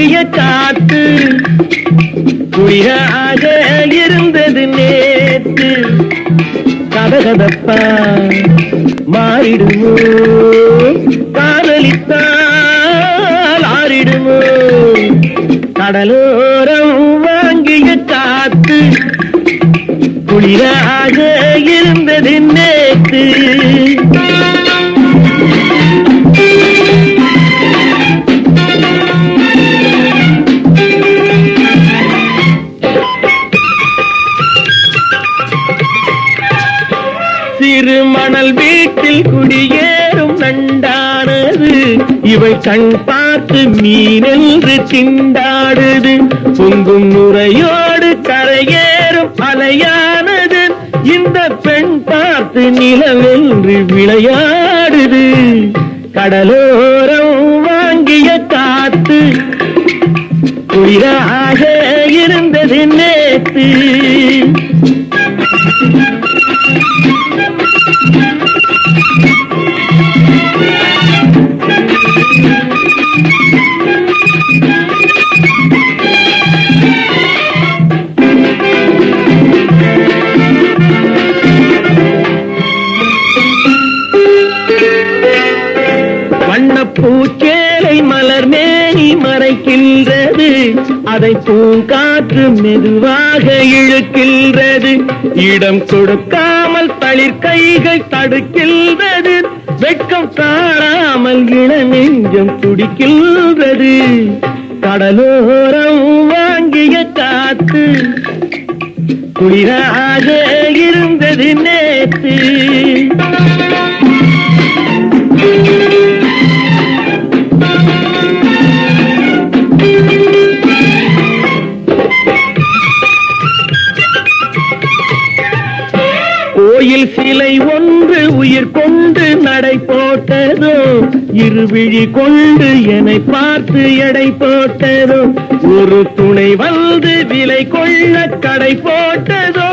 வாங்கிய காத்து குளிராக இருந்தது நேத்து. கதகதப்பா மாறிடுமோ? காதலித்தால் ஆறிடுமோ? கடலோரம் வாங்கிய காத்து குளிராக இருந்தது நேத்து. திருமணல் வீட்டில் குடியேறும் நண்டானது. இவை கண் பார்த்து மீனென்று திண்டாடுது. பொங்கும் நுரையோடு கரையேறும் அலையானது. இந்த பெண் பார்த்து நிலவென்று விளையாடுது. கடலோரம் வாங்கிய காத்து. குளிராக இருந்தது நேற்று நேத்து வண்ணப்பூச்சேலை மலர் மேனி மறைக்கின்றது. அதை பூங்காற்று மெதுவாக இழுக்கின்றது. இடம் கொடுக்காமல் தளிர் கைகள் தடுக்கின்றது. வெட்கம் காணாமல் இள நெஞ்சம் துடிக்கின்றது. கடலோரம் வாங்கிய காத்து குளிராக இருந்தது நேற்று கோயில் சிலை ஒன்று உயிர் கொண்டு நடை போட்டதோ இருவிழி கொண்டு என்னை பார்த்து எடை போட்டதோ ஒரு துணை வந்து விலை கொள்ள கடை போட்டதோ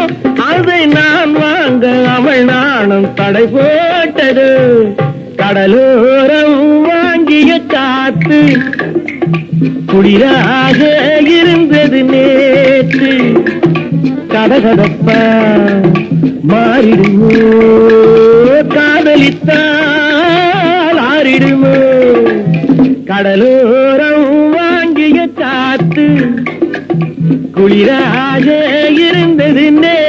அதை நான் வாங்க அவள் நாணம் தடை போட்டது கடலோரம் வாங்கிய காத்து குளிராக இருந்தது நேற்று. கடகடப்ப மாறிடுமோ? காதலித்தால் ஆறிடுமோ? கடலோரம் வாங்கிய காத்து குளிராக இருந்தது நே